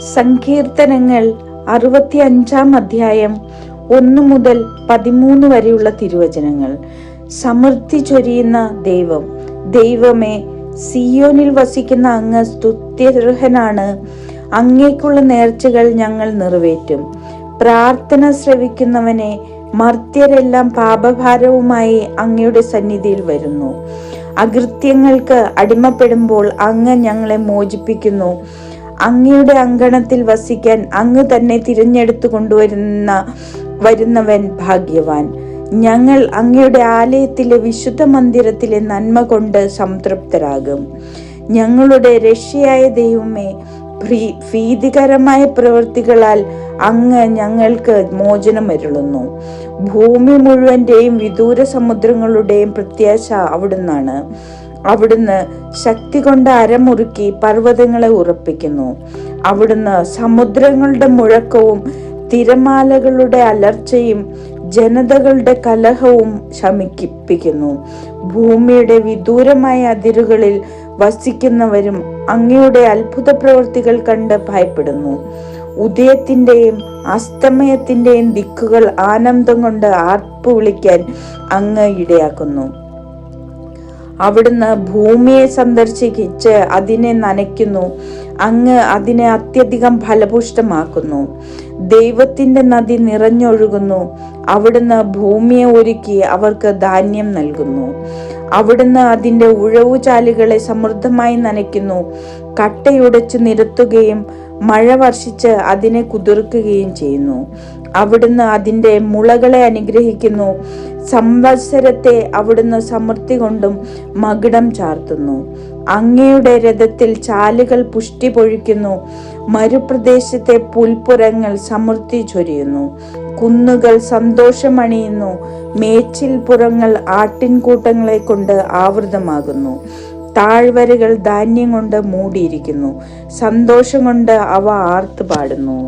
സങ്കീർത്തനങ്ങൾ അറുപത്തി അഞ്ചാം അധ്യായം ഒന്നു മുതൽ പതിമൂന്ന് വരെയുള്ള തിരുവചനങ്ങൾ. സമൃദ്ധി ചൊരിയുന്ന ദൈവം. ദൈവമേ സിയോനിൽ വസിക്കുന്ന അങ്ങ് സ്തുത്യർഹനാണ്. അങ്ങേക്കുള്ള നേർച്ചകൾ ഞങ്ങൾ നിറവേറ്റും. പ്രാർത്ഥന ശ്രവിക്കുന്നവനെ മർത്യരെല്ലാം പാപഭാരവുമായി അങ്ങയുടെ സന്നിധിയിൽ വരുന്നു. അകൃത്യങ്ങൾക്ക് അടിമപ്പെടുമ്പോൾ അങ്ങ് ഞങ്ങളെ മോചിപ്പിക്കുന്നു. അങ്ങയുടെ അങ്കണത്തിൽ വസിക്കാൻ അങ്ങ് തന്നെ തിരഞ്ഞെടുത്തു കൊണ്ടുവരുന്ന വരുന്നവൻ ഭാഗ്യവാൻ. ഞങ്ങൾ അങ്ങയുടെ ആലയത്തിലെ വിശുദ്ധ മന്ദിരത്തിലെ നന്മ കൊണ്ട് സംതൃപ്തരാകും. ഞങ്ങളുടെ രക്ഷയായ ദൈവമേ ഭീതികരമായ പ്രവൃത്തികളാൽ അങ്ങ് ഞങ്ങൾക്ക് മോചനം മോചനമരുളുന്നു ഭൂമി മുഴുവന്റെയും വിദൂര സമുദ്രങ്ങളുടെയും പ്രത്യാശ അവിടുന്നാണ്. അവിടുന്ന് ശക്തി കൊണ്ട് അരമുറുക്കി പർവതങ്ങളെ ഉറപ്പിക്കുന്നു. അവിടുന്ന് സമുദ്രങ്ങളുടെ മുഴക്കവും തിരമാലകളുടെ അലർച്ചയും ജനതകളുടെ കലഹവും ശമിപ്പിക്കുന്നു. ഭൂമിയുടെ വിദൂരമായ അതിരുകളിൽ വസിക്കുന്നവരും അങ്ങയുടെ അത്ഭുത പ്രവൃത്തികൾ കണ്ട് ഭയപ്പെടുന്നു. ഉദയത്തിന്റെയും അസ്തമയത്തിന്റെയും ദിക്കുകൾ ആനന്ദം കൊണ്ട് ആർപ്പ് വിളിക്കാൻ അങ്ങ് ഇടയാക്കുന്നു. അവിടുന്ന് ഭൂമിയെ സന്ദർശിച്ച് അതിനെ നനയ്ക്കുന്നു. അങ്ങ് അതിനെ അത്യധികം ഫലപുഷ്ടമാക്കുന്നു ദൈവത്തിന്റെ നദി നിറഞ്ഞൊഴുകുന്നു. അവിടുന്ന് ഭൂമിയെ ഒരുക്കി അവർക്ക് ധാന്യം നൽകുന്നു. അവിടുന്ന് അതിന്റെ ഉഴവുചാലുകളെ സമൃദ്ധമായി നനയ്ക്കുന്നു. കട്ടയുടച്ച് നിരത്തുകയും മഴ വർഷിച്ച് അതിനെ കുതിർക്കുകയും ചെയ്യുന്നു. അവിടുന്ന് അതിന്റെ മുളകളെ അനുഗ്രഹിക്കുന്നു. സംവത്സരത്തെ അവിടുന്ന് സമൃദ്ധി കൊണ്ടും മകിടം ചാർത്തുന്നു. അങ്ങയുടെ രഥത്തിൽ ചാലുകൾ പുഷ്ടി പൊഴിക്കുന്നു. മരുപ്രദേശത്തെ പുൽപ്പുറങ്ങൾ സമൃദ്ധി ചൊരിയുന്നു. കുന്നുകൾ സന്തോഷമണിയുന്നു. മേച്ചിൽ പുറങ്ങൾ ആട്ടിൻകൂട്ടങ്ങളെ കൊണ്ട് ആവൃതമാകുന്നു. താഴ്വരകൾ ധാന്യം കൊണ്ട് മൂടിയിരിക്കുന്നു. സന്തോഷം കൊണ്ട് അവ ആർത്തു പാടുന്നു